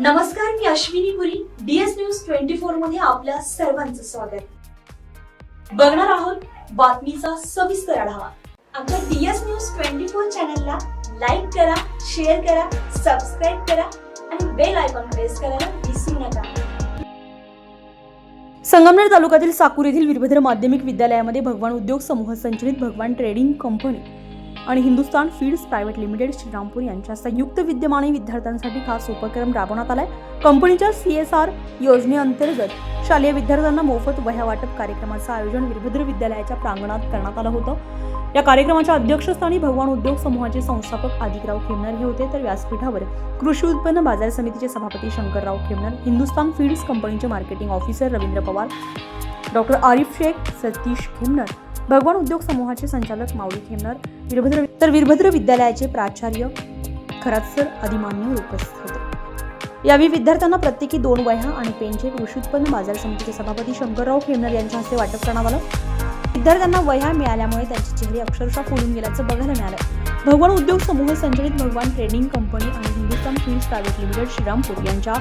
नमस्कार मी Ashwini Puri. DS news twenty फोरमध्ये आपल्या सर्वांचं स्वागत. बघणार आहोत बातमीचा सविस्तर आढावा. आमच्या डीएस न्यूज ट्वेंटी फोर चॅनलला लाईक करा शेअर करा सबस्क्राईब करा आणि बेल आयकॉन प्रेस करायला विसरू नका. संगमनेर तालुक्यातील साकूर येथील वीरभद्र माध्यमिक विद्यालयामध्ये भगवान उद्योग समूह संचलित भगवान ट्रेडिंग कंपनी आणि Hindustan feeds private limited Shrirampur यांच्या संयुक्त विद्यमाने विद्यार्थ्यांसाठी खास उपक्रम राबवण्यात आलाय. कंपनीच्या सी एस आर योजनेअंतर्गत शालेय विद्यार्थ्यांना मोफत वह्या वाटप कार्यक्रमाचं आयोजन वीरभद्र विद्यालयाच्या प्रांगणात करण्यात आलं होतं. या कार्यक्रमाच्या अध्यक्षस्थानी भगवान उद्योग समूहाचे संस्थापक आदिकराव खेमनर हे होते. तर व्यासपीठावर कृषी उत्पन्न बाजार समितीचे सभापती शंकरराव खेमनर हिंदुस्तान फीड्स कंपनीचे marketing officer Ravindra Pawar doctor Arif Shaikh Satish Khemnar Bhagwan उद्योग समूहाचे संचालक माऊली खेमनर वीरभद्र तर वीरभद्र विद्यालयाचे प्राचार्य खरातसर आदी मान्यवर उपस्थित होते. यावेळी विद्यार्थ्यांना प्रत्येकी दोन वह्या आणि पेनचे कृषी उत्पन्न बाजार समितीचे सभापती शंकरराव खेमनर यांच्या हस्ते वाटप करण्यात आलं. विद्यार्थ्यांना वह्या मिळाल्यामुळे त्यांचे चेहरे अक्षरशः फुलून गेल्याचं बघायला मिळालं. भगवान उद्योग समूह संचलित भगवान ट्रेडिंग कंपनी आणि Hindustan films private limited Shrirampur यांच्या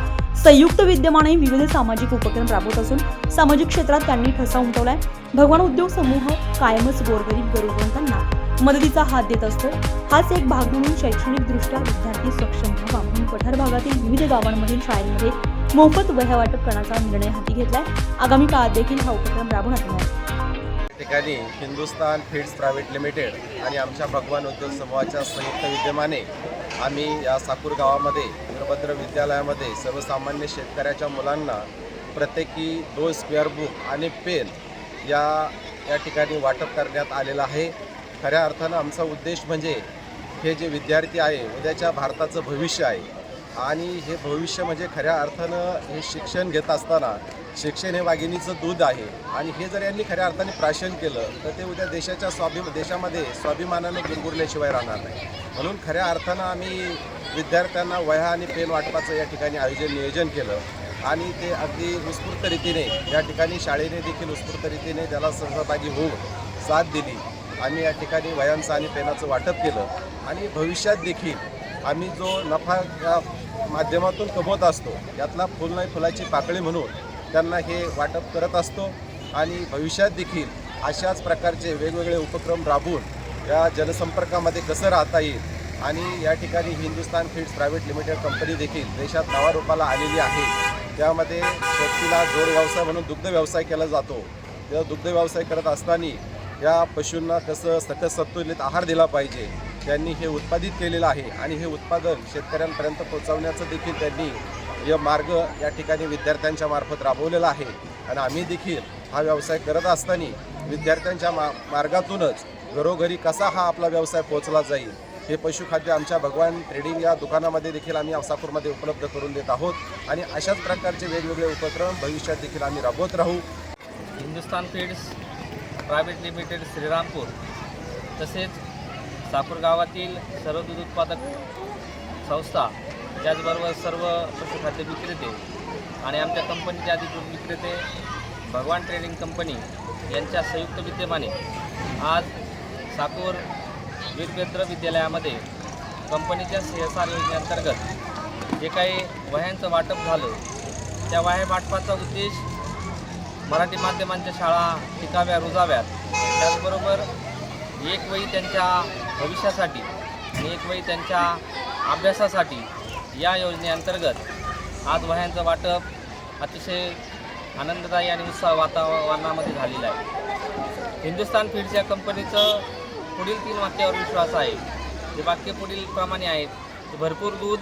संयुक्त विद्यमाने विविध सामाजिक उपक्रम राबवत असून सामाजिक क्षेत्रात त्यांनी ठसा उमटवलाय. भगवान उद्योग समूह कायमच गोरगरीब गरीबवंतांना मदतीचा हात देत असतो. हाच एक भाग म्हणून शैक्षणिकदृष्ट्या विद्यार्थी सक्षम व्हावा म्हणून पठार भागातील विविध गावांमधील शाळांमध्ये मोफत वह्या वाटप करण्याचा निर्णय हाती घेतलाय. आगामी काळात देखील हा उपक्रम राबवण्यात येणार ठिकाणी हिंदुस्तान फीड्स प्रायव्हेट लिमिटेड आणि आमच्या भगवान उद्योग समूहाच्या संयुक्त विद्यमाने आम्ही या साकूर गावामध्ये वीरभद्र विद्यालयामध्ये सर्वसामान्य शेतकऱ्याच्या मुलांना प्रत्येकी दोन स्क्वेअर बुक आणि पेन या या ठिकाणी वाटप करण्यात आलेलं आहे. खऱ्या अर्थानं आमचा उद्देश म्हणजे हे जे विद्यार्थी आहे उद्याच्या भारताचं भविष्य आहे. आणि हे भविष्य म्हणजे खऱ्या अर्थानं हे शिक्षण घेत असताना शिक्षण हे वाघिणीचं दूध आहे. आणि हे जर यांनी खऱ्या अर्थाने प्राशन केलं तर ते उद्या देशाच्या स्वाभि देशामध्ये स्वाभिमानाने गुरगुरल्याशिवाय राहणार नाही. म्हणून खऱ्या अर्थानं आम्ही विद्यार्थ्यांना वह्या आणि पेन वाटपाचं या ठिकाणी आयोजन नियोजन केलं. आणि ते अगदी उत्स्फूर्त रीतीने या ठिकाणी शाळेने देखील उत्स्फूर्त रीतीने त्याला सहभागी होऊन साथ दिली. आम्ही या ठिकाणी वयांचं आणि पेनाचं वाटप केलं. आणि भविष्यात देखील आम्ही जो नफा या माध्यमातून कमवत असतो यातला फुल नाही फुलाची पाकळी म्हणून त्यांना हे वाटप करत असतो. आणि भविष्यात देखील अशाच प्रकारचे वेगवेगळे उपक्रम राबवून या जनसंपर्कामध्ये कसं राहता येईल आणि या ठिकाणी Hindustan feeds private limited company देखील देशात नावारूपाला आलेली आहे. त्यामध्ये शेतीला जोड व्यवसाय म्हणून दुग्ध व्यवसाय केला जातो. त्या दुग्ध व्यवसाय करत असताना या पशूंना कसं सकस संतुलित आहार दिला पाहिजे त्यांनी हे उत्पादित केलेलं आहे आणि हे उत्पादन शेतकऱ्यांपर्यंत पोहोचवण्याचं देखील त्यांनी हे मार्ग या ठिकाणी विद्यार्थ्यांच्या मार्फत राबवलेला आहे. आणि आम्ही देखील हा व्यवसाय करत असताना विद्यार्थ्यांच्या मा मार्गातूनच घरोघरी कसा हा आपला व्यवसाय पोहोचला जाईल हे पशुखाद्य आमच्या भगवान ट्रेडिंग या दुकानामध्ये देखील आम्ही अवसापूरमध्ये उपलब्ध करून देत आहोत. आणि अशाच प्रकारचे वेगवेगळे उपक्रम भविष्यात देखील आम्ही राबवत राहू. Hindustan feeds private limited Shrirampur तसेच सापूर गावातील सर्व दूध उत्पादक संस्था त्याचबरोबर सर्व पशुखाद्य विक्रेते आणि आमच्या कंपनीचे अधिकृत विक्रेते भगवान ट्रेडिंग कंपनी यांच्या संयुक्त विद्यमाने आज साकूर वीरभद्र विद्यालयामध्ये कंपनीच्या सी एस आर योजनेअंतर्गत जे काही वह्यांचं वाटप झालं त्या वह्या वाटपाचा उद्देश मराठी माध्यमांच्या शाळा टिकाव्या रुजाव्यात. त्याचबरोबर एक वही त्यांच्या भविष्यासाठी आणि एक वही त्यांच्या अभ्यासासाठी या योजनेअंतर्गत आज वह्यांचं वाटप अतिशय आनंददायी आणि उत्साह वातावरणामध्ये झालेलं आहे. हिंदुस्तान फीड्स या कंपनीचं पुढील तीन वाक्यावर विश्वास आहे. हे वाक्य पुढील प्रमाणे आहेत भरपूर दूध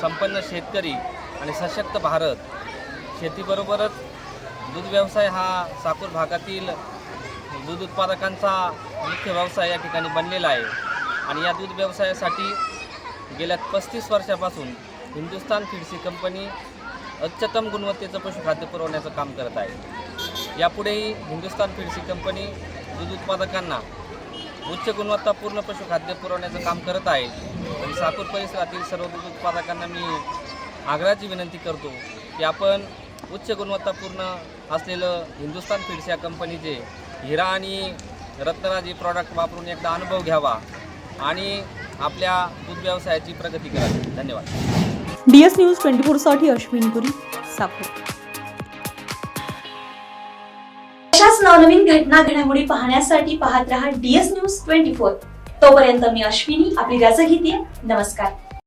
संपन्न शेतकरी आणि सशक्त भारत शेतीबरोबरच दूध व्यवसाय हा साकूर भागातील दूध उत्पादकांचा मुख्य व्यवसाय या ठिकाणी बनलेला आहे. आणि या दूध व्यवसायासाठी गेल्या पस्तीस वर्षापासून हिंदुस्तान फिडसी कंपनी उच्चतम गुणवत्तेचं पशुखाद्य पुरवण्याचं काम करत आहे. यापुढेही हिंदुस्तान फिडसी कंपनी दूध उत्पादकांना उच्च गुणवत्तापूर्ण पशुखाद्य पुरवण्याचं काम करत आहे. आणि साकूर परिसरातील सर्व दूध उत्पादकांना मी आग्रहाची विनंती करतो की आपण उच्च गुणवत्तापूर्ण असलेलं हिंदुस्तान फीड्स या कंपनीचे हिरा आणि रत्नराजी प्रॉडक्ट वापरून एकदा अनुभव घ्यावा आणि आपल्या दूध व्यवसायाची प्रगती करावी. धन्यवाद. डी एस न्यूज ट्वेंटी फोरसाठी अश्विनी पुरी साकूर अशाच नवनवीन घटना घडामोडी पाहण्यासाठी पाहत रहा डीएस न्यूज ट्वेंटी फोर तोपर्यंत मी अश्विनी आपली रजा घेते. नमस्कार.